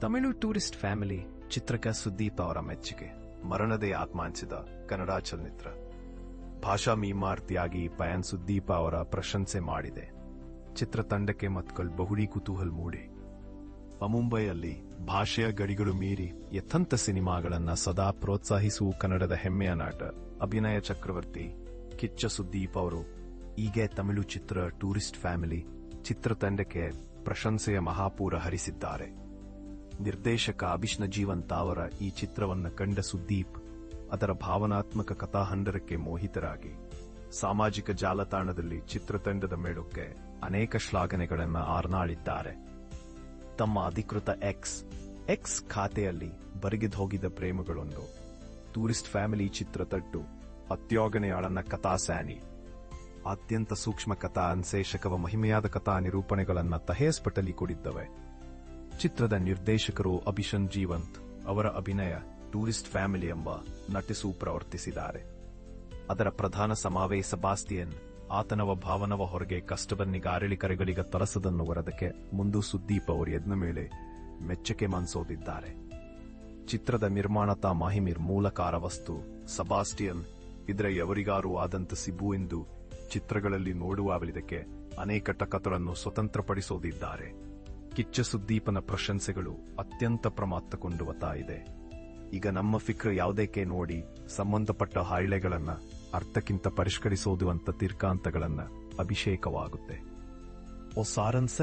Tamil tourist family ಚಿತ್ರಕ ಸುದೀಪ್ ಅವರ ಮೆಚ್ಚುಗೆ. ಮರಣದೇ ಆತ್ಮಾಂಚಿದ ಕನ್ನಡ ಚಲನಚಿತ್ರ. ಭಾಷಾ ಮೀಮಾರ್ತಿಯಾಗಿ ಪಯನ್ ಸುದೀಪ್ ಅವರ ಪ್ರಶಂಸೆ ಮಾಡಿದೆ. ಚಿತ್ರತಂಡಕ್ಕೆ ಮತ್ಕಲ್ ಬಹುಡಿ ಕುತೂಹಲ್ ಮೂಡಿ. ಮುಂಬೈಯಲ್ಲಿ ಭಾಷೆಯ ಗಡಿಗಳು ಮೀರಿ ಯಥಂತ ಸಿನಿಮಾಗಳನ್ನ ಸದಾ ಪ್ರೋತ್ಸಾಹಿಸುವ ಕನ್ನಡದ ಹೆಮ್ಮೆಯ ನಾಟ. ಅಭಿನಯ ಚಕ್ರವರ್ತಿ ಕಿಚ್ಚ ಸುದೀಪ್ ಅವರು ಈಗ ತಮಿಳು ಚಿತ್ರ ಟೂರಿಸ್ಟ್ ಫ್ಯಾಮಿಲಿ ಚಿತ್ರತಂಡಕ್ಕೆ ಪ್ರಶಂಸೆಯ ಮಹಾಪೂರ ಹರಿಸಿದ್ದಾರೆ. ನಿರ್ದೇಶಕ ಅಭಿಷ್ಣ ಜೀವಂತ ಅವರ ಈ ಚಿತ್ರವನ್ನ ಕಂಡ ಸುದೀಪ್ ಅದರ ಭಾವನಾತ್ಮಕ ಕಥಾಹಂಡರಕ್ಕೆ ಮೋಹಿತರಾಗಿ. ಸಾಮಾಜಿಕ ಜಾಲತಾಣದಲ್ಲಿ ಚಿತ್ರತಂಡದ ಮೇಳಕ್ಕೆ ಅನೇಕ ಶ್ಲಾಘನೆಗಳನ್ನು ಆರ್ನಾಳಿದ್ದಾರೆ. ತಮ್ಮ ಅಧಿಕೃತ ಎಕ್ಸ್ ಎಕ್ಸ್ ಖಾತೆಯಲ್ಲಿ ಬರಿಗಿದ್ ಪ್ರೇಮಗಳೊಂದು, ಟೂರಿಸ್ಟ್ ಫ್ಯಾಮಿಲಿ ಚಿತ್ರತಟ್ಟು ಅತ್ಯೋಗನೆಯಾಳನ್ನ ಕಥಾ ಸ್ಯಾನಿ. ಅತ್ಯಂತ ಸೂಕ್ಷ್ಮ ಕಥಾ ಅನ್ಸೇಷಕವ ಮಹಿಮೆಯಾದ ಕಥಾ ನಿರೂಪಣೆಗಳನ್ನ ತಹೇಸ್ಪಟಲಿ ಕೊಡಿದ್ದವೆ. ಚಿತ್ರದ ನಿರ್ದೇಶಕರು ಅಭಿಷನ್ ಜೀವಂತ್, ಅವರ ಅಭಿನಯ ಟೂರಿಸ್ಟ್ ಫ್ಯಾಮಿಲಿ ಎಂಬ ನಟಿಸು ಪ್ರವರ್ತಿಸಿದ್ದಾರೆ. ಅದರ ಪ್ರಧಾನ ಸಮಾವೇಶ ಬಾಸ್ತಿಯನ್ ಆತನವ ಭಾವನವ ಹೊರಗೆ ಕಷ್ಟವನ್ನಿಗಾರಳಿ ಕರೆಗಳಿಗ ತರಸದನ್ನು ವರದಕ್ಕೆ ಮುಂದು ಸುದ್ದೀಪ್ ಅವರು ಯಜ್ಞ ಮೇಲೆ ಮೆಚ್ಚುಗೆ ಮನ್ಸೋದಿದ್ದಾರೆ. ಚಿತ್ರದ ನಿರ್ಮಾಣತ ಮಾಹಿಮಿರ್ ಮೂಲಕಾರ ವಸ್ತು ಸಬಾಸ್ಟಿಯನ್, ಇದರ ಯವರಿಗಾರು ಆದಂತ ಸಿಬು ಎಂದು ಚಿತ್ರಗಳಲ್ಲಿ ನೋಡುವಾಗಲಿದಕ್ಕೆ ಅನೇಕ ಟಕತರನ್ನು ಸ್ವತಂತ್ರಪಡಿಸೋದಿದ್ದಾರೆ. ಕಿಚ್ಚ ಸುದ್ದೀಪನ ಪ್ರಶಂಸೆಗಳು ಅತ್ಯಂತ ಪ್ರಮಾತ್ತಕೊಂಡುವತಾ ಇದೆ ಈಗ ನಮ್ಮ ಫಿಕ್ರ ಯಾವುದಕ್ಕೆ ನೋಡಿ ಸಂಬಂಧಪಟ್ಟ ಹಾಳೆಗಳನ್ನ ಅರ್ಥಕ್ಕಿಂತ ಪರಿಷ್ಕರಿಸೋದು ಅಂತ ತೀರ್ಕಾಂತಗಳನ್ನ ಅಭಿಷೇಕವಾಗುತ್ತೆ. ಓ ಸಾರನ್ಸ